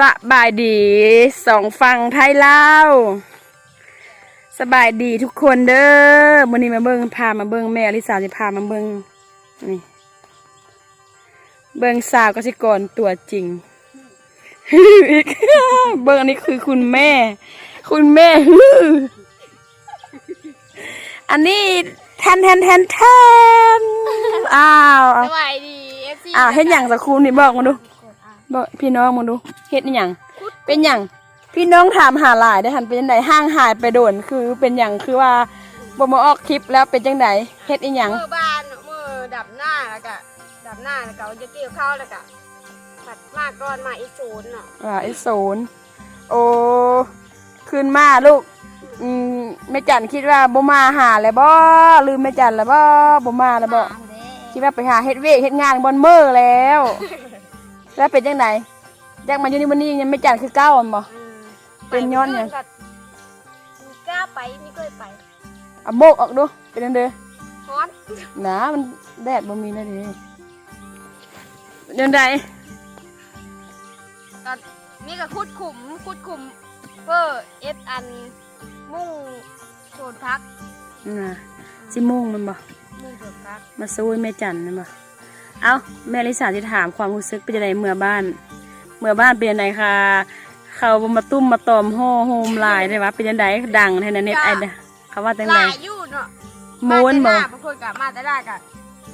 สบายดีสองฝั่งไทยลาวสบายดีทุกคนเด้อวันนี้มาเบิ่งพามาเบิ่งแม่อลิสาจะพามาเบิ่งนี่ เบิ่งสาวกสิกรตัวจริงอีกเบิ่งอันนี้คือคุณแม่ คุณแม่อันนี้แทนแทนแทนแทนอ้าวสวัสดีเอฟซีอ้าวเฮ็ดหยังสักครู่นี่บอกมาดู บอกพี่น้องมึงดูเฮ็ดอหย่างเป็นหยังพี่น้องถามหาหลายได้อหันเป็นจังไดห้างหายไปโดนคือเป็นหยังคือว่าบ่มาออกคลิปแล้วเป็นจังไดเฮ็ดอีหยังมือบานมือดับหน้าแล้วก็ดับหน้าแล้วก็จะเกี่ยวข้าวแล้วก็ผัดมากก่อนมาอีกศูนย์เนาะว่าไอ้โซนโอ้ขึ้นมาลูกอืมแม่จันคิดว่าบ่มาหาแล้วบ่ลืมแม่จันแล้วบ่บ่มาแล้วบ่คิดว่าไปหาเฮ็ดเวกเฮ็ดงานบอนเมอร์แล้ว แล้วเป็นจังไดอยากมาอยู่นี่วันนี้ยังแม่จันคือเก้าอันบ่ เป็นย้อนหยังมีกล้าไปไม่เคยไปเอาโบกออกดูเป็นจังไดฮ้อนหนามันแดดบ่มีนะดิยังไงตอนนี่ก็คุดขุมคุดขุมเพื่อเอฟอัน มุ่งโซนพักน่ะสิมุ่งมันบ่มุ่งโซนพักมาสู้แม่จันนั่นบ่ เอาแม่ลิสาที่ถามความรู้สึกเป็นยังไงเมื่อบ้าน เมื่อบ้านเป็นยังไงคะเขาบ่มาตุ้มมาตอมโฮโฮมลายได้วะเป็นยังไงดังในเน็ตไอเด้อเขาว่าจังหไดลายอยู่เนาะโมนบ่มาแต่หาบางคนกับมาแต่ได้กับ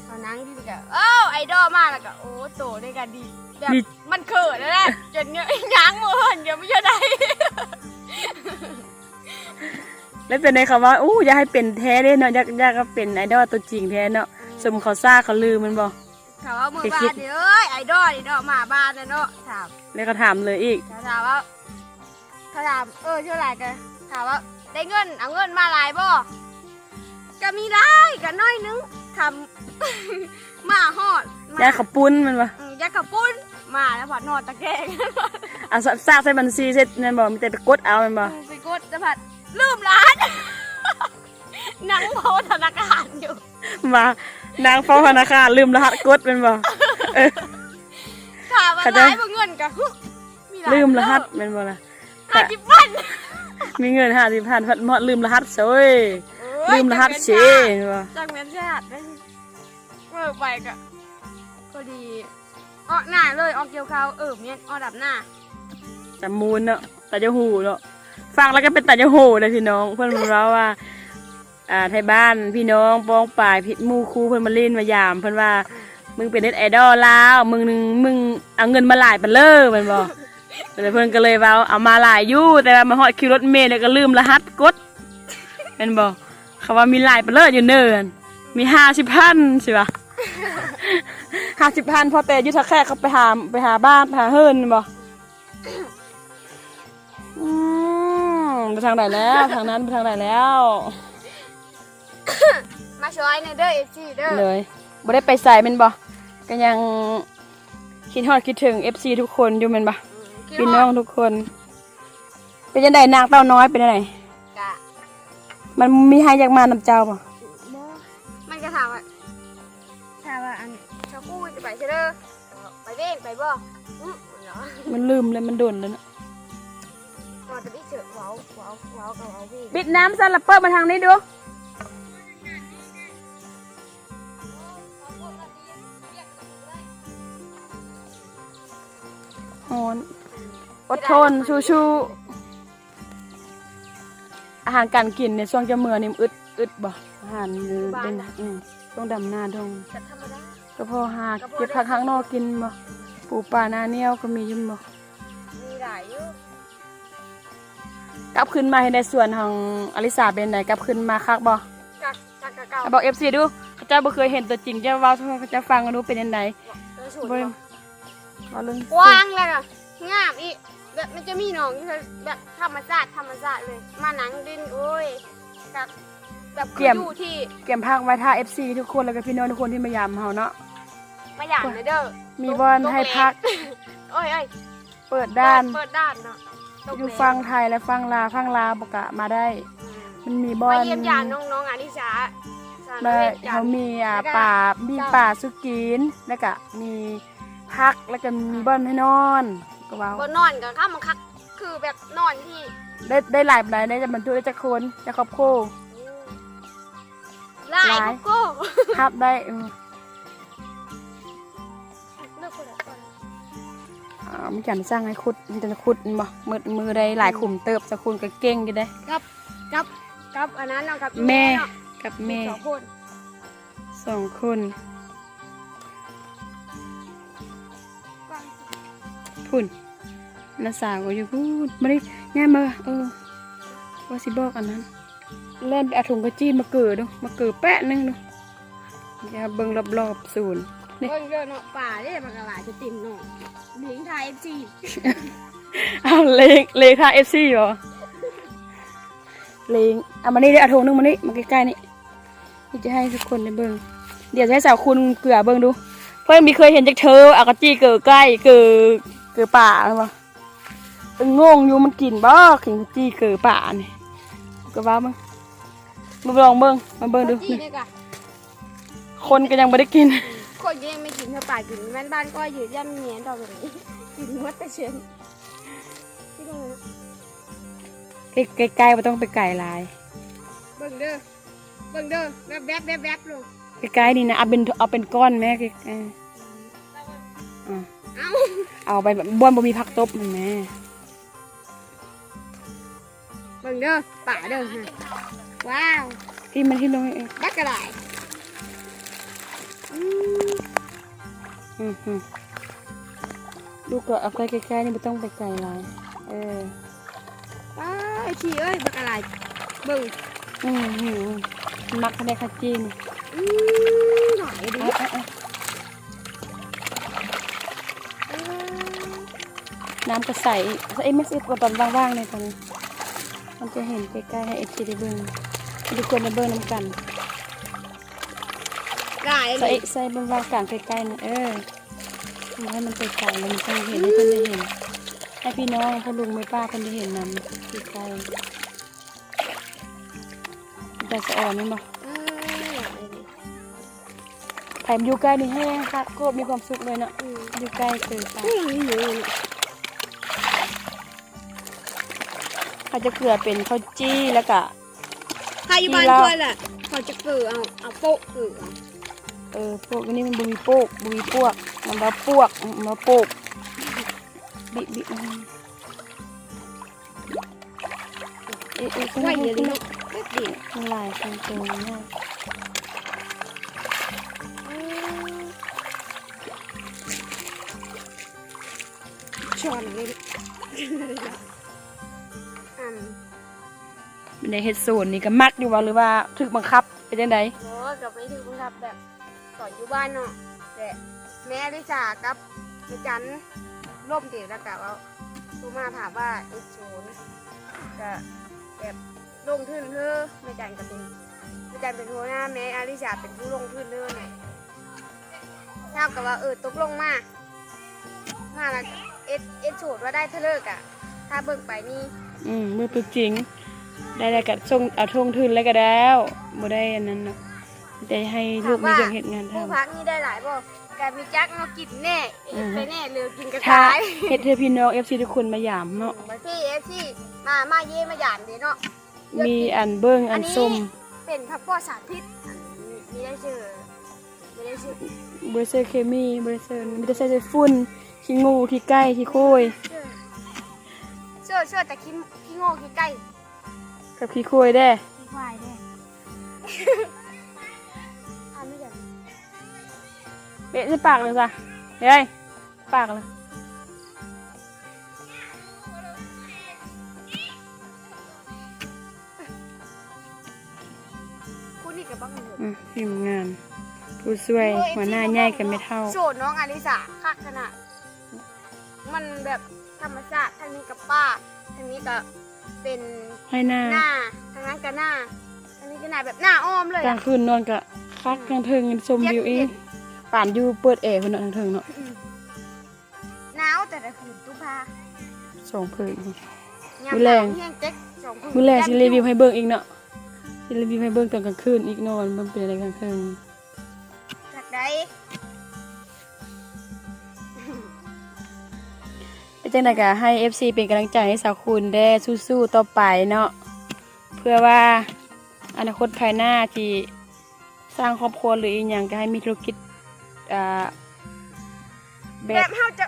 ตอนนั้นที่กับเอ้าไอดอลมากแล้วก็โอ้โตได้กันดีแบบมันเขินแล้วแหละจนเงี้ยย้างมือหันเดี๋ยวไม่ใช่ได้แล้วเป็นไงเขาว่าอู้อยากให้เป็นแท้เด้เนาะอยากอยากก็เป็นไอดอลตัวจริงแท้เนาะสมเขาซ่าเขาลือมันบ่ ถามว่ามือบ้านเดี๋ยวเอ้ยไอดอลไอดอลมาบ้านนะเนาะถามแล้วก็ถามเลยอีกถามว่าเขาถามเออชื่ออะไรกันถามว่าได้เงินเอาเงินมาหลายบ่ก็มีได้ก็น้อยนึงทำมาหอดมอยากเขาปุ้นมันบ่อืมยักษ์กับปุ้นมาแล้วผัดนอนตะแกรงเอาซากใส่บัญชีเสร็จนั่นบ่มีแต่ไปกดเอามันบ่ไปกดจะผัดลืมร้านนั่งโพธนาคารอยู่มา นางเฝ้าธนาคารลืมรหัสกดเป็นบ่เออ ถามว่าเขาจะร้ายบ่เงินกะฮึมีหายลืมรหัสเป็นบ่ล่ะ ห้าสิบวันมีเงินห้าสิบพันพัดหมดลืมรหัสโซยเอ้ยลืมรหัสเชจันบ่งเมียนชาติได้เมื่อไปกะพอดีออกหน้าเลยออกเกี่ยวข้าวเออเมียนออกดับหน้าจำมูลเนาะตาจะหูเนาะฟังแล้วก็เป็นตาจะหูเลยพี่น้อง เพื่อนบอกเราว่า อ่าไทยบ้านพี่น้องป้องป่ายพิษมู่ครูเพิ่นมาเล่นมายามเพิ่นว่า มึงเป็นเน็ตไอดอลแล้วมึงนึงมึงเอาเงินมาหลายปันเลอมันบอกแต่เพิ่นก็เลยว่าเอามาหลายอยู่แต่ว่ามาฮอดคิวรถเมล์แล้วก็ลืมรหัสกดเป็นบอกเขาว่ามีหลายปันเลออยู่เนินมีห้าสิบพันใช่ปะห้าสิบพันพอแต่ยุทธแค่เขาไปหาไปหาบ้านไปหาเฮิร์นบอกอืมไปทางไหนแล้ว ทางนั้นไปทางไหนแล้ว มาช่วยในเด้อเอซีเด้อเลยบ่ได้ไปใส่เป็นบ่ก็ยังคิดฮอดคิดถึง FC ทุกคนอยู่แม่นบ่คิดพี่ว่าน้องทุกคน เป็นจังไดนางเต้าน้อยเป็นจังไดกะมันมีให้อยากมานำเจ้าบ่มันก็ถามว่าถามว่าอันชาวกู้จะไปใช่เด้อไปเด้งไปบ่อื้อเหรอมันลืมเลยมันโดนแล้วเนาะก่อนจะได้เจอเว้าเว้าเว้ากับเว้าพี่ปิดน้ำซะแล้วเปิดมาทางนี้ดู ฮอนอดทนชูๆอาหารการกินในช่วงจะเมื่อนี่อึดอึดบ่อาหารเป็นอืมต้องดำหน้าดงแต่ธรรมดาก็พอหาเก็บผักข้างนอกกินบ่ปูปลาหน้าเนี้ยวก็มีอยุ่บ่มีหลายอยู่กลับขึ้นมาให้ในส่วนของอลิสาเป็นไหนกลับขึ้นมาคักบ่กักกักกะเก่าอะบอก FC ดูเขาเจ้าบ่เคยเห็นตัวจริงจะเว้าเขาจะฟังกันดูเป็นยังไงเออสูตรบ่บ่ เอาเรื่องกว้างเลยอะงามอีกแบบมันจะมีหนองที่แบบธรรมชาติธรรมชาติเลย มาหนังดินโอ้ยกับแบบคืออยู่ที่เก็บพักไว้ท่า FC ทุกคนแล้วก็พี่น้องทุกคนที่มายามเฮาเนาะมาอย่างเลยเด้อมีบอนให้พัก โอ้ยเอ้ยเปิดด้านเปิดด้านเนาะตกอยู่เลฟังไทยและฟังลาวฟังลาวบ่กะมาได้ มันมีบอมานเยี่ยมยามน้องๆอานิชาสาวน้มาอยจัเขานทร์มีอ่าแล้วก็ป่ามีป่าสุกินแล้วก็มี พักแล้วก็มีบ้านให้นอนก็เว้าบนนอนกับข้ามมันคักคือแบบนอนที่ได้ได้หลายปานใดได้จะบรรทุกได้จักคนจะครอบครัวลายหลายโกโก้ทับได้อืมเลิกคนละคนอ่ามันจันสร้างให้ขุดมันจะขุดบ่มือมือได้หลายขุมเติบจะคุณก็เก่งอยู่ได้กับกับกับอันนั้นเนาะกับแม่เนาะกับแม่สองคนสองคน พุ่นน้าสาวก็อยู่พูดไม่ได้ง่ายมาเออว่าสิบอกอันนั้นเล่นไปเอาถุงกระจีนมาเกิดดูมาเกิดแปะหนึงดูอย่าเบิ่งรอบๆศูนย์นี่เบิ่งเดินเนาะป่าเนี่ยมันกระหลายจะติ่มเนาะเลี้ยงไทยเอฟซีเอาเลงเลงทางเอฟซีเหรอเลงเอามานี่ได้เอาถุงนึงมานี่มาใกล้ๆนี่นี่จะให้ทุกคนได้เบิ่งเดี๋ยวจะให้สาวคุณเกลือเบิ่งดู เพื่อนมีเคยเห็นจากเธอเอากระจี้เกิดใกล้เกิด เกิดป่าหรือเปล่าเอองงอยู่มันกินบ่กินกระจี้เกิดป่านี่ก็ว่ามึงมาลองเบิ่งมาเบิ่งดูจีเนี่ยกะคนก็ยังไม่ได้กิน คนก็ยังไม่กินเธอป่ากินแม่นบ้านก็อยู่ย่ำเมียนต่อไปนี้กินมดแต่เชนที่ตรงนี้ใกล้ๆไม่ต้องไปไก่ลาย เบิ่งเด้อ เบิ่งเด้อแวบแวบแวบแวบลงใกล้ๆนี่นะเอาเป็นเอาเป็นก้อนแม่ใกล้ๆอ่า เอ้าเอาไปแบบบ้วนบ่มีผักตบมันแม่เบิ่งเด้อป่าเด้อฮะว้าวที่มันที่ลงเองบักกระไดอืมอืมอืมลูกก็เอาใกล้ๆนี่ไม่ต้องไปไก่ลายเออว้าวไอ้ชีเอ้ยบักกระไดเบิ่งอืมหิวมักคะแนนขจีนอืมหน่อยดิ น้ำก็ใส่ใส่เอ็มเอสกว่าตอนว่างๆเลยตอนนี้มันจะเห็นใกล้ๆให้เอฟซีได้เบิ่งให้ทุกคนได้เบิ่งน้ำกันได้ใส่เลยใส่บนวางกลางใกล้ๆนะเออมันให้มันไกลๆแล้วมันจะเห็นให้เพิ่นได้เห็นให้พี่น้องพ่อลุงแม่ป้าเพิ่นได้เห็นนำใกล้ๆมันจะสะอ่อนนี่บ่อืมหน่อยดิแถมอยู่ใกล้นี่แห้งค่ะโคตรมีความสุขเลยเนาะอืมอยู่ใกล้เกิดไป เนี่ยเขาจะเกลือเป็นข้าวจี้แล้วก็ถ้าอยู่บ้านมีเหล้าเพื่อนแหละเขาจะเกลือเอาเอาโปะเกลือเอาเออพวกนี้มันบุยโปกบุยพวกมันมาพวกมันมาโปกบิบิอืมเอ๊ะเอ๊ะไว้เดี๋ยวนี้เนาะแป๊บเดียวมันหลายคนเจอเนี่ยอืมช้อนเลย ในเฮ็ดศูนย์นี่ก็มักอยู่ว่าหรือว่าถึกบังคับเป็นจังไดโอ้ยกับไม่ถึงครับแบบสอนอยู่บ้านเนาะแต่แม่ลิซ่ากับแม่จันร่มเดียวแล้วกับว่าทูมาถามว่าเอ็กโซนก็แบบลงทุนเธอแม่จันก็เป็นแม่จันเป็นหัวหน้าแม่อาลิซ่าเป็นผู้ลงทุนเธอไงเท่ากับว่าเออตกลงมามาแล้วเอ็ดเอ็ดโซนว่าได้เท่าเลิกอะถ้าเบิ่งไปนี่ อืมเมื่อตัวจริง ได้แล้วก็ส่งเอาทงทุนแล้วก็แล้วบ่ได้อันนั้นเนาะได้ให้ลูกมีเรื่องเฮ็ดงานทผู้พักนี่ได้หลายบ่กมีจักมากินแน่เอ็ดไปแน่เหลือกินกระำถ้าชายเฮ็ดให้พี่น้อง FC ทุกคนมายามเนาะบางทีเอฟซีมามาเย่มาหยามเดีเนาะ มีอันเบิ้งอันส้มเป็นพักปลอดสารพิษอันนี้มีได้ชื่อมีได้ชื่อบริษัทเคมีบริษัทมีแต่ใส่ฝุ่นขี้งูขี้ไก่ขี้โคย ชื่อชื่อชื่อแต่ขี้ขี้โง่ขี้ไก่ กับขี้โคยได้ขี้ควายแน่อ่านไม่ได้เบะใส่ปากเลยจ้ะเฮ้ยปากเลยคุณนี่กับบ้างเหรออืมทีมงาน ผู้ช่วยหัวหน้าใหญ่กันไม่เท่า โสดน้องอลิสาคักขนาดมันแบบธรรมชาติทางนี้กับป้าทางนี้ก็ เป็นให้หน้าหน้าทางนั้นก็หน้าทางนี้ก็หน้าแบบหน้าอ้อมเลยกลาอะงคืนนอนกะคักกลางเทิงชมวิวเองป่านอยู่เปิดแอร์คนเนาะทางเทิงเนาะหนาวแต่ละคืนตุ้พาสองผืนยามมื้อแรงหนาวเฮียงเจ๊กสองคืนมื้อแรกสิรีวิวให้เบิ่งอีกเนาะสิรีวิวให้เบิ่งตอนกลางคืนอีกเนอนมันเป็นอะไรกลางคืนจากใด เป็นจังไดก็ให้ FC เป็นกำลังใจให้สาวคุณได้สู้ๆต่อไปเนาะเพื่อว่าอนาคตภายหน้าที่สร้างครอบครัวหรืออีกอย่างก็ให้มีธุรกิจอ่าแบแบบบเฮาจะ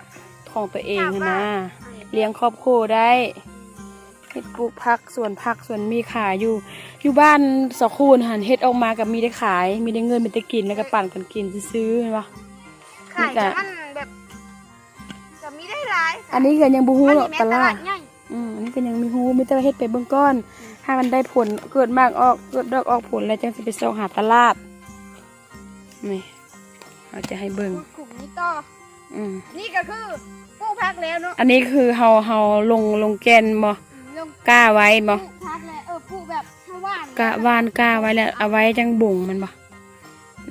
ของตัวเองนะ เลี้ยงครอบครัวได้เฮ็ดปลูกผักสวนผักสวนมีขายอยู่ อยู่บ้านสาวคูณหันเฮ็ดออกมากับมีได้ขาย มีได้เงินมีได้กินแล้วก็ปั่นกันกินซื้อๆเห็นปะ ขายนี่ก็จะมัน อันนี้ก็ยังบ่ฮู้มันหรอกมีแม่ตตลาลาดดใหญ่อืมอันนี้ก็ยังมีฮู้มีแต่ว่าเฮ็ดไปเบื้องก้อนถ้ามันได้ผลเกิดมากออกเกิดดอกออกผลแล้วจังสิไปส่งหาตลาดนี่เราจะให้เบิ่งกลุ่มนี้ต่ออืมนี่ก็คือผู้พักแล้วเนาะอันนี้คือเฮาเฮาลงลงแกนบ่ลงกล้าไว้บ่ผู้พักแล้วเออผู้แบบชาวบ้านกะวานกล้าไว้แล้วเอาไว้จังบุ่งมันบ่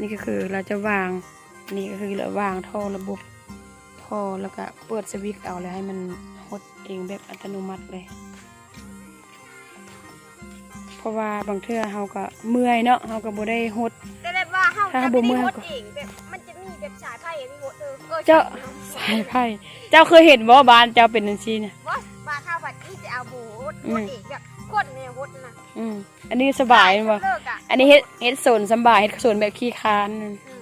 นี่ก็คือเราจะวางอันนี่ก็คือเราวางท่อระบบท่ อแล้วก็เปิดสวิตช์เอาแล้วให้มันหดเองแบบอัตโนมัติเลย เพราะว่าบางเทื่อเฮาก็เมื่อยเนาะเฮาก็บ่ได้หด แต่แบบว่าเฮาถ้าจะบ่ไม่เมื่ได้อยฮดก็ เองแบบมันจะมีแบบสายไพ่มีฮดเออเออเจ้าสายไพ่เจ้าเคยเห็นบ่บ้านเจ้าเป็นจังซี่เนี่ยว่าบาข้าวบัดนี้จะเอาโบฮดอืฮมดเองแบบคนเนี่ยฮดนะอืมอันนี้สบายบ่ เลิกอะอันนี้เฮ็ดเฮ็ดสนสำบายเฮ็ดสนแบบขี้คร้านนั่นอืม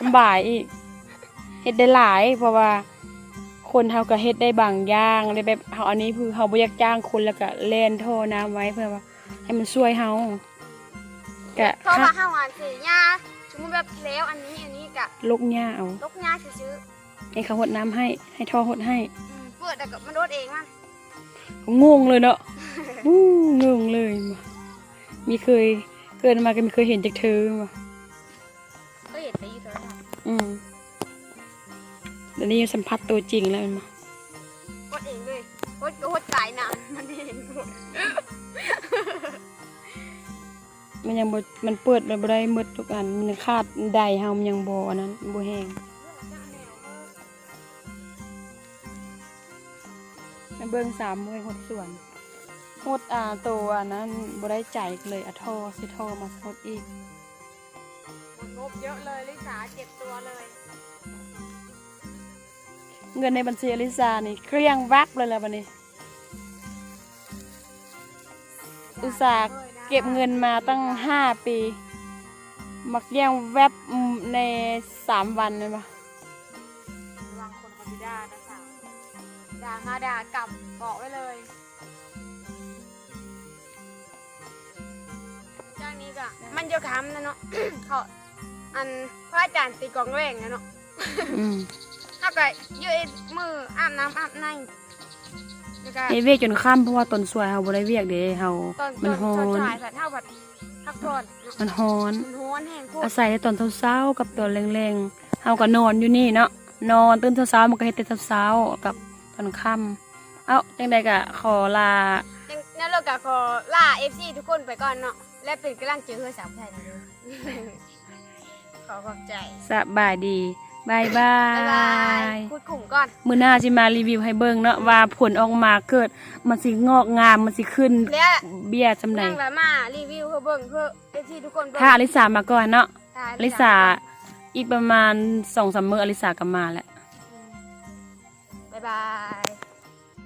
สำบายอีก เฮ็ดได้หลาย เพราะว่าคนเฮาก็เฮ็ดได้บางอย่างได้แบบเฮาอันนี้คือเฮาบ่อยากจ้างคนแล้วก็เล่นท่อน้ำไว้เพื่อว่าให้มันช่วยเฮาก็เพราะว่าเฮาอ่านสีหญ้าสมมติแบบแล้วอันนี้อันนี้กะลกหญ้าเอาลกหญ้าซื้อให้เขาหดน้ำให้ให้ท่อหดให้ๆอืมเปิดแต่ก็มันโดดเองมันงงเลยเนาะอู้งงเลยว่ะมีเคยเกิดมาก็มีเคยเห็นจากเธอว่ะก็เห็นไปอยู่โทรศัพท์อืม เดี๋ยวนี้สัมผัสตัวจริงแล้วมันมาฮดเองเลยฮดก็ฮดตายนานมันเองฮดมันยังบ่มันเปิดแบบบ่ได้หมดทุกอัน มันยังขาดใดเฮามันยังบ่อันนั้นบ่แห้งมาเบิ่งสามมวยหดส่วนหดอ่าตัวอันนั้นบ่ได้ใจเลยอะท่อสิท่อมาหดอีกมันงบเยอะเลยลิสาเจ็บตัวเลย เงินในบัญชีอลิซานี่เกลี้ยงวับเลยแหละบัดนี้ อุตส่าห์เก็บเงินมาตั้งห้าปีมักเลี้ยงแวบอืมในสามวันเลยปะวางคนคนที่ด่านะสาวด่ามาด่ากลับบอกไว้เลยจ้างนี้ก็มันจะคำนะเนาะเขาอันพระอาจารย์ตีกลองแหวงนะเนาะ อืมเขาก็ยืดมืออาบน้ำอาบในแล้วก็เอเวียกจนค่ำเพราะว่าตอนสวยเฮาบ่ได้เวียกเด้เฮาตอนมันตฮ้ออนนตอนชายผัดเท่าผัดพักผ่อนเนาะมันฮ้อน มันฮ้อนแห้งโคตอารศัยในตอนเช้าๆกับตอนแรงๆเฮาก็นอนอยู่นี่เนาะ นอนตื่นเช้าๆมันก็เฮ็ดแต่เช้าๆกับตอนค่ำเอ้าจังใดก็ขอลายังนั่นเราก็ขอล่าเอฟซีทุกคนไปก่อนเนาะและเป็นกำลังเจอเฮือสาวไทยนะเด้อขอขอบใจ สบายดี บายบาบ๊ายบายยพูดกลุ่มก่อน มื้อหน้าสิมารีวิวให้เบิ่งเนาะว่าผลออกมาเกิดมันสิงอกงามมันสิขึ้น และ เบี้ยจำไหนนั่งละมารีวิวเพื่อเบิ่งเพื่อเอฟซีทุกคนเบิ่งถ้าอลิสามาก่อนเนาะถ้าอลิสาอีกประมาณ2-3มื้ออลิสาก็มาแล้ว บ๊ายบาย